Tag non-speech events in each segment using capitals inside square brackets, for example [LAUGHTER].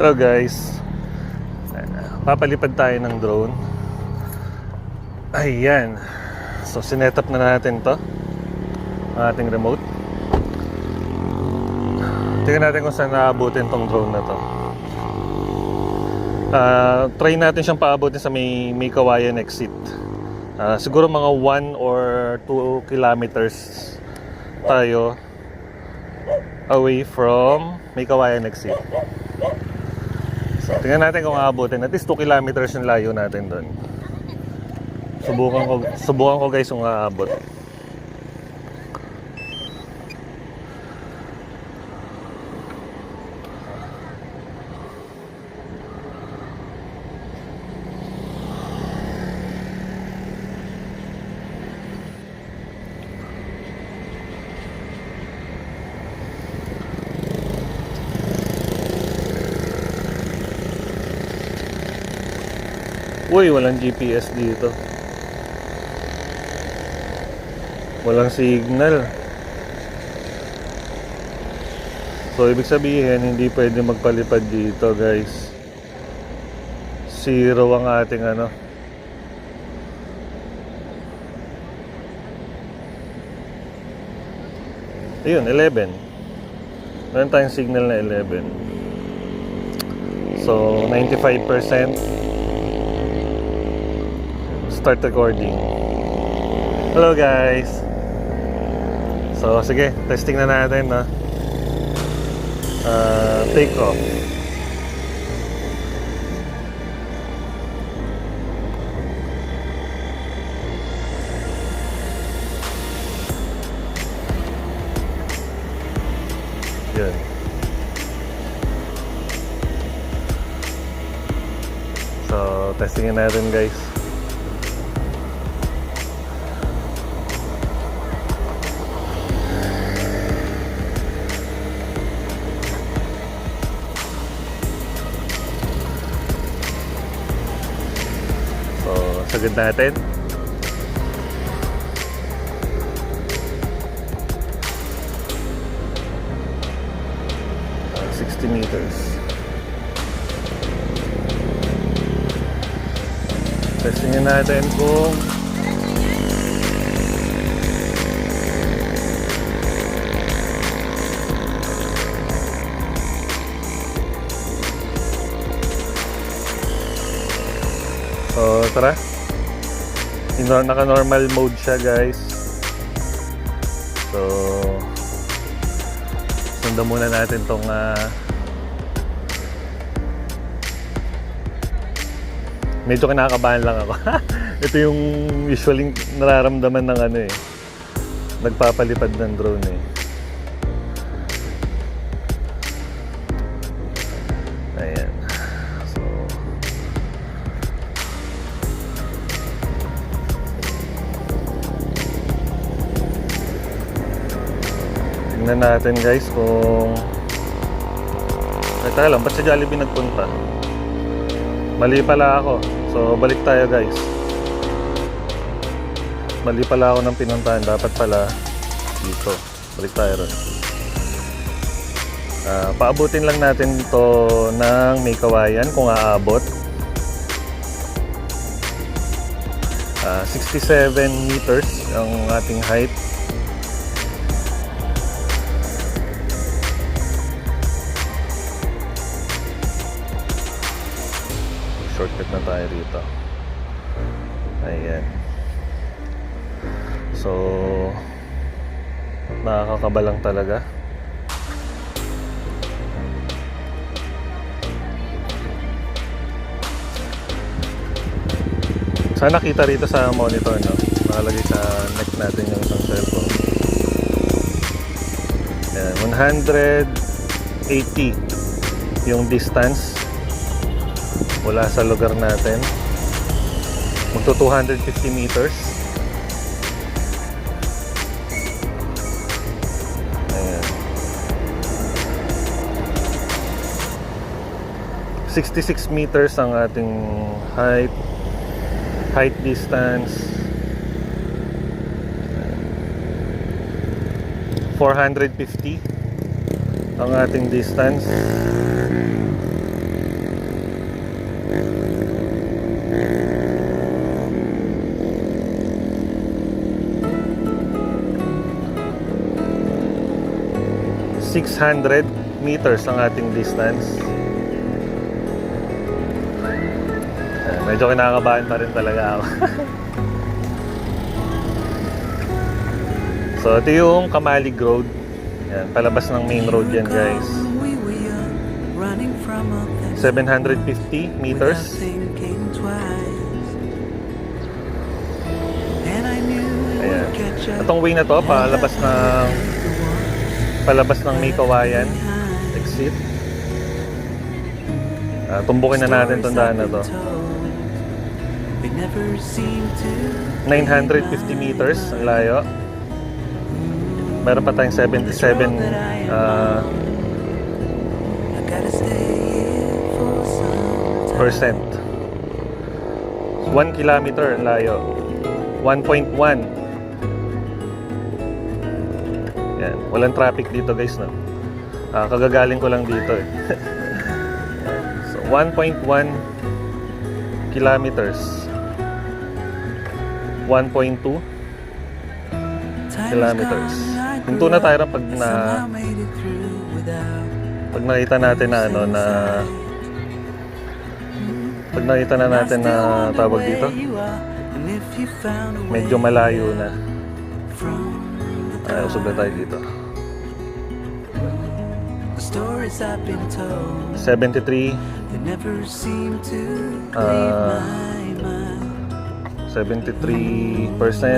Hello guys. Papalipad tayo ng drone. Ayan. So sinet up na natin 'to. Ang ating remote. Tingnan natin kung saan naabutin tong drone na 'to. Ah, try natin siyang paabutin sa may may kawayan exit. Ah, siguro mga 1 or 2 kilometers tayo away from may kawayan exit. So, tingnan natin kung aabutin. At least 2 kilometers yung layo natin doon. Subukan ko, subukan ko guys kung aabot. Uy, walang GPS dito. Walang signal. So, ibig sabihin, hindi pwede magpalipad dito, guys. Zero ang ating ano. Ayun, 11. Meron tayong signal na 11. So, 95% start recording. Hello guys. So sige, testing na natin na. Uh, take off. Yun. So, testingin natin guys. So, sagad natin. Uh, 60 meters. Testingin natin kung So, tara. Inor naka-normal mode siya, guys. So, sundan muna natin tong ah, medyo kinakabahan lang ako. [LAUGHS] Ito yung usually nararamdaman ng ano eh. Nagpapalipad ng drone eh. Tingnan natin guys kung Ay, teka lang, ba't sa Jollibee nagpunta? Mali pala ako. So, balik tayo guys. Mali pala ako ng pinuntahan. Dapat pala dito. Balik tayo ron. Ah, paabutin lang natin to ng may kawayan kung aabot. Ah, 67 meters ang ating height. Shortcut na tayo dito ayan. So nakakakaba lang talaga. Sana kita rito sa monitor no? Nakalagay sa neck natin yung isang cellphone. Ayan 180 yung distance mula sa lugar natin. Magto 250 meters. Ayan. 66 meters ang ating height. Height distance. 450 ang ating distance 600 meters ang ating distance. Medyo kinakabahan pa rin talaga ako. [LAUGHS] so, ito yung Kamalig Road. Yan, palabas ng main road yan guys. We were young, running from a thing 750 without meters. Ayan. Itong way na to, palabas ng palabas ng May Kawayan exit. Ah, tumbukin na natin tong daan na to. They never seem to 950 meters ang layo. Meron pa tayong 77 ah, I gotta stay here for some time. percent. 1 kilometer ang layo. 1.1. Yan. Walang traffic dito guys. No? Ah, kagagaling ko lang dito eh. [LAUGHS] so, 1.1 kilometers. 1.2 Time kilometers. Hinto na tayo pag na pag nakita natin na ano na pag nakita na natin na tawag dito medyo malayo na ay usog na tayo dito. The stories I've been told 73 they never seem to Ah, leave my mind. 73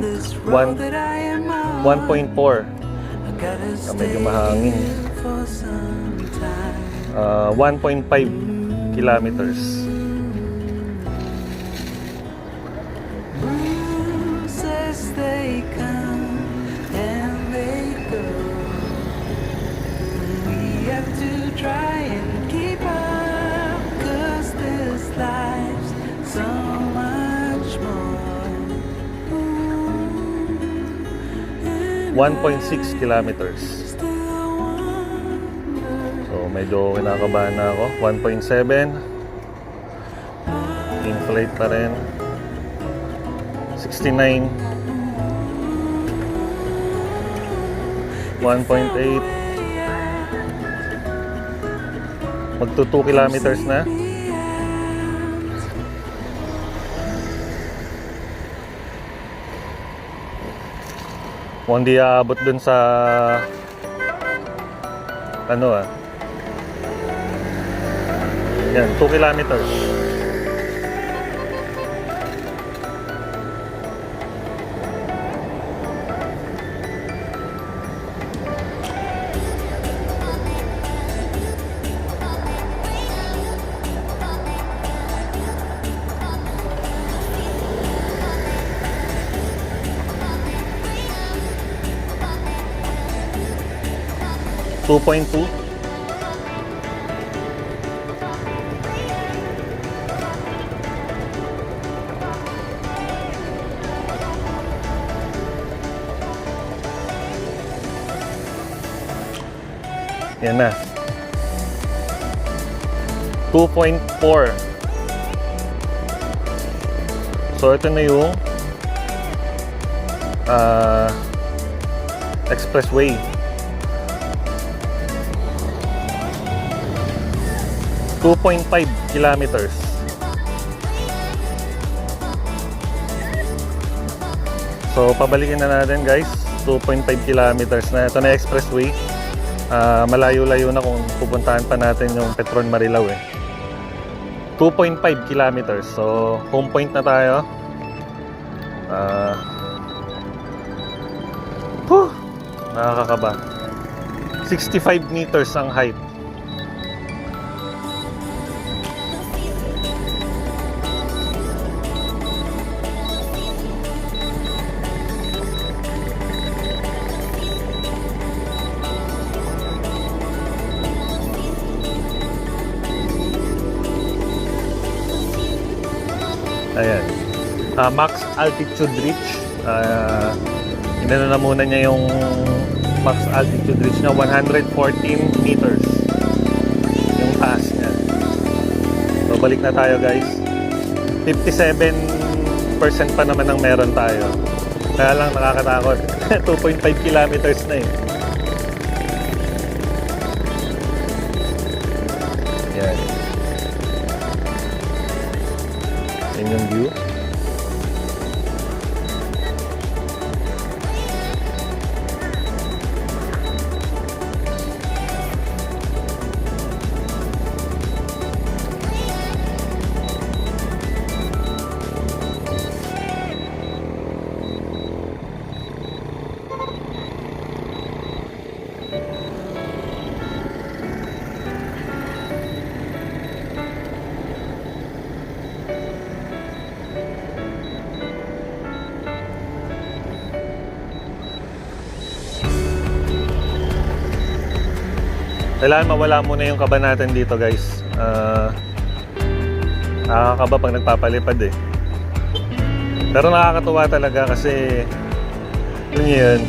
This road 1 that I am on, 1.4 I gotta Ah, medyo mahangin. time. Ah, 1.5 kilometers 1.6 kilometers. So medyo kinakabahan na ako. 1.7 inflate pa rin. 69 1.8 magto 2 kilometers na Kung hindi aabot dun sa ano ah. Yan 2 kilometers Two point two. Yan na. 2.4. So ito na yung ah, expressway. 2.5 kilometers. So, pabalikin na natin guys. 2.5 kilometers na. Ito na expressway. Ah, malayo-layo na kung pupuntahan pa natin yung Petron Marilao eh. 2.5 kilometers. So, home point na tayo. Ah. Huh, nakakakaba. 65 meters ang height. uh, max altitude reach. Uh, inano na muna niya yung max altitude reach na 114 meters yung taas niya. So, balik na tayo guys. 57% pa naman ang meron tayo. Kaya lang nakakatakot. [LAUGHS] 2.5 kilometers na eh. Yan. Yung view. Kailangan mawala muna yung kaba natin dito guys. Ah, nakakakaba pag nagpapalipad eh. Pero nakakatuwa talaga kasi yun yun.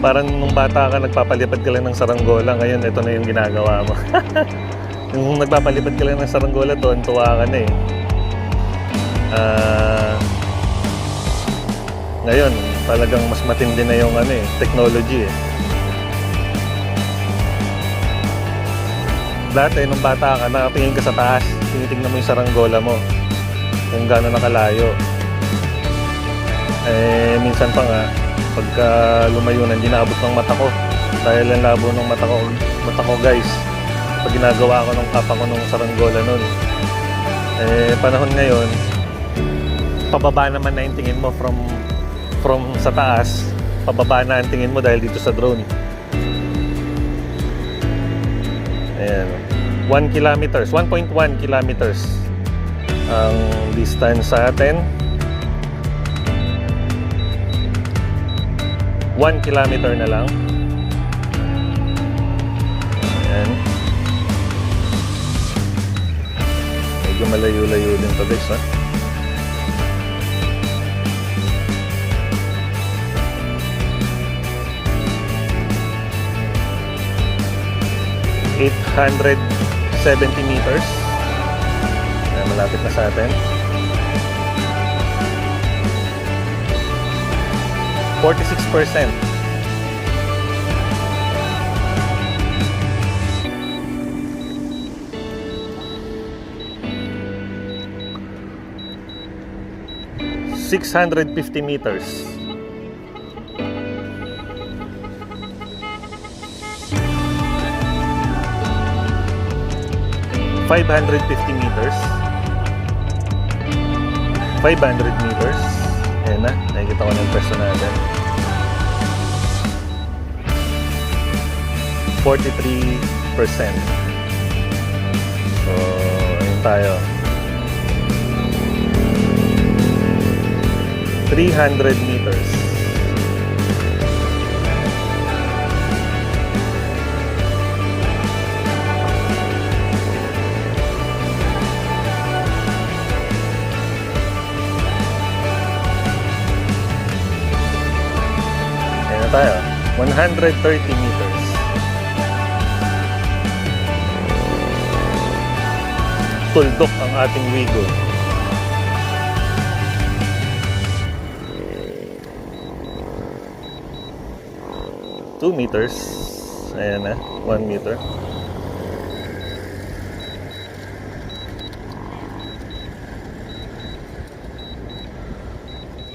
Parang nung bata ka nagpapalipad ka lang ng saranggola, ngayon ito na yung ginagawa mo. [LAUGHS] yung nagpapalipad ka lang ng saranggola, tuwan tuwa ka na eh. Ah, ngayon, talagang mas matindi na yung ano eh, technology eh. Dati, nung bata ka, nakatingin ka sa taas, tinitingnan mo yung saranggola mo, kung gaano nakalayo. Eh, minsan pa nga, pagka lumayo na, hindi naabot ng mata ko. Dahil ang labo ng mata ko, mata ko guys, pag ginagawa ko ng papa ko nung saranggola nun. Eh, panahon ngayon, pababa naman na yung tingin mo from from sa taas, pababa na ang tingin mo dahil dito sa drone. Ayan. 1 kilometers, 1.1 kilometers ang distance sa atin. 1 kilometer na lang. Ayan. Medyo malayo-layo din to guys ha. Eight hundred seventy meters. Ayan, malapit na sa atin. 46%. Six hundred fifty meters. Five hundred fifty meters. Five hundred meters. Ayan na, nakikita ko yung pwesto natin. 43%. So, ayun tayo. 300 meters. Tayo. 130 meters. Tuldok ang ating wigo. Two meters. Ayan na. One meter.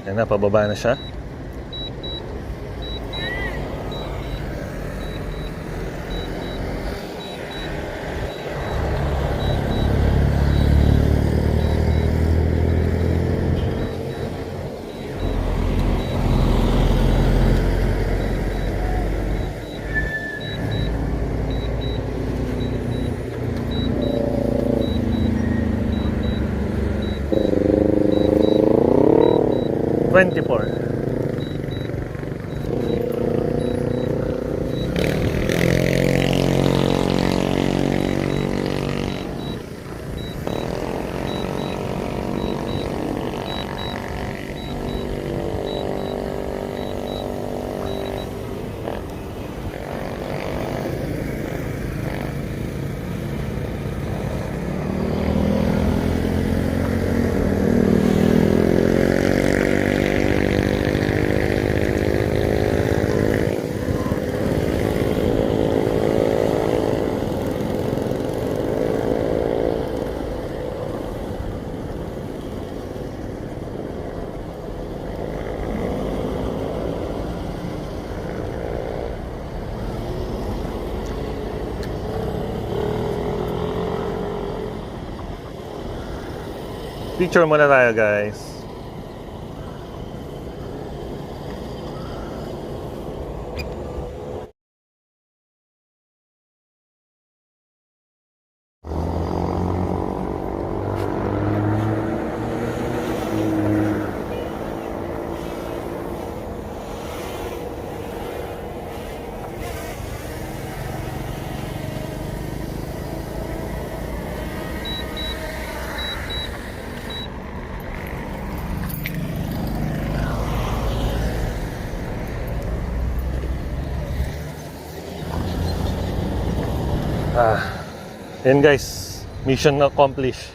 Ayan na, pababa na siya. Picture muna tayo guys. Ah, yan guys, mission accomplished.